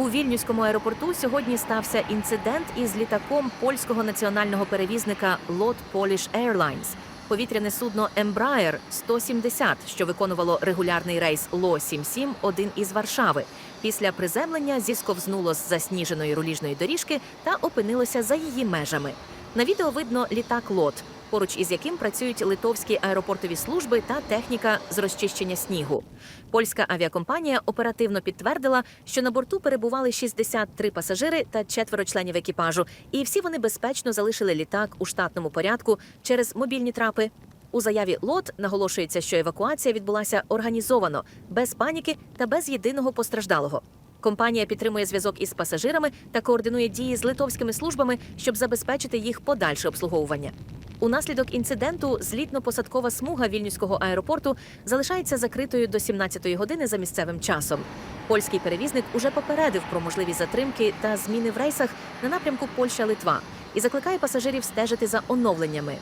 У вільнюському аеропорту сьогодні стався інцидент із літаком польського національного перевізника LOT Polish Airlines. Повітряне судно Embraer 170, що виконувало регулярний рейс ЛО-77, один із Варшави. Після приземлення зісковзнуло з засніженої руліжної доріжки та опинилося за її межами. На відео видно літак ЛОТ, поруч із яким працюють литовські аеропортові служби та техніка з розчищення снігу. Польська авіакомпанія оперативно підтвердила, що на борту перебували 63 пасажири та четверо членів екіпажу, і всі вони безпечно залишили літак у штатному порядку через мобільні трапи. У заяві ЛОТ наголошується, що евакуація відбулася організовано, без паніки та без єдиного постраждалого. Компанія підтримує зв'язок із пасажирами та координує дії з литовськими службами, щоб забезпечити їх подальше обслуговування. Унаслідок інциденту злітно-посадкова смуга вільнюського аеропорту залишається закритою до 17-ї години за місцевим часом. Польський перевізник уже попередив про можливі затримки та зміни в рейсах на напрямку Польща-Литва і закликає пасажирів стежити за оновленнями.